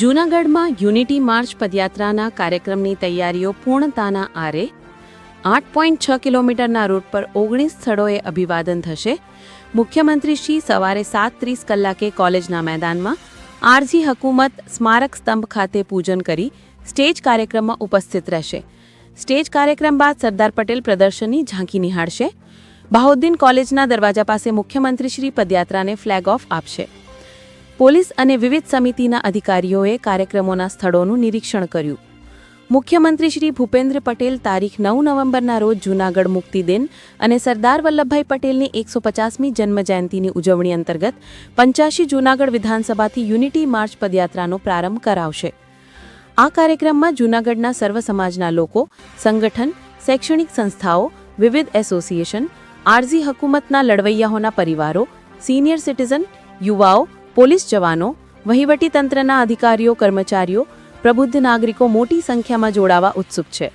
જૂનાગઢમાં unity March પદયાત્રાના કાર્યક્રમની તૈયારીઓ પૂર્ણતાના આરે આઠ પોઈન્ટ છ કિલોમીટરના રૂટ પર ઓગણીસ સ્થળોએ અભિવાદન થશે. મુખ્યમંત્રી શ્રી સવારે સાત ત્રીસ કલાકે કોલેજના મેદાનમાં આરજી હકુમત સ્મારક સ્તંભ ખાતે પૂજન કરી સ્ટેજ કાર્યક્રમમાં ઉપસ્થિત રહેશે. સ્ટેજ કાર્યક્રમ બાદ સરદાર પટેલ પ્રદર્શનની ઝાંકી નિહાળશે. બહાઉદ્દીન કોલેજના દરવાજા પાસે મુખ્યમંત્રી શ્રી પદયાત્રાને ફ્લેગ ઓફ આપશે. પોલીસ અને વિવિધ સમિતિના અધિકારીઓએ કાર્યક્રમોના સ્થળોનું નિરીક્ષણ કર્યું. મુખ્યમંત્રી શ્રી ભૂપેન્દ્ર પટેલ તારીખ નવ નવેમ્બરના રોજ જૂનાગઢ મુક્તિ દિન અને સરદાર વલ્લભભાઈ પટેલની એકસો પચાસમી જન્મજયંતિની ઉજવણી અંતર્ગત પંચ્યાસી જૂનાગઢ વિધાનસભાથી યુનિટી માર્ચ પદયાત્રાનો પ્રારંભ કરાવશે. આ કાર્યક્રમમાં જૂનાગઢના સર્વ સમાજના લોકો, સંગઠન, શૈક્ષણિક સંસ્થાઓ, વિવિધ એસોસિએશન આરઝી હકુમતના લડવૈયાઓના પરિવારો, સિનિયર સિટીઝન, યુવાઓ પોલીસ જવાનો વહીવટીતંત્રના અધિકારીઓ, કર્મચારીઓ, પ્રબુદ્ધ નાગરિકો મોટી સંખ્યામાં જોડાવા ઉત્સુક છે.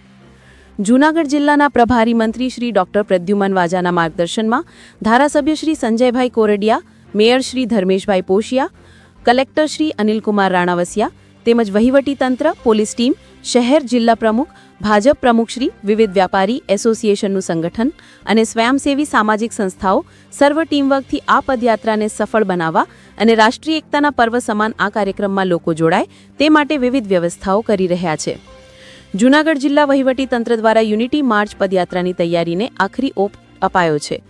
જૂનાગઢ જિલ્લાના પ્રભારી મંત્રી શ્રી ડોક્ટર પ્રદ્યુમન વાજાના માર્ગદર્શનમાં ધારાસભ્ય શ્રી સંજયભાઈ કોરડિયા, મેયર શ્રી ધર્મેશભાઈ પોશિયા, કલેક્ટર શ્રી અનિલકુમાર રાણાવસિયા તેમજ વહીવટીતંત્ર પોલીસ ટીમ, શહેર જિલ્લા પ્રમુખ, ભાજપ પ્રમુખશ્રી વિવિધ વ્યાપારી, એસોસિએશનનું સંગઠન અને સ્વયંસેવી સામાજિક સંસ્થાઓ સર્વ ટીમવર્કથી આ પદયાત્રાને સફળ બનાવવા અને રાષ્ટ્રીય એકતાના પર્વ સમાન આ કાર્યક્રમમાં લોકો જોડાય તે માટે વિવિધ વ્યવસ્થાઓ કરી રહ્યા છે. જૂનાગઢ જિલ્લા વહીવટીતંત્ર દ્વારા યુનિટી માર્ચ પદયાત્રાની તૈયારીને આખરી ઓપ અપાયો છે.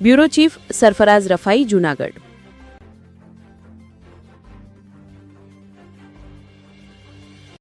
Bureau chief Sarfaraz Rafai, Junagadh.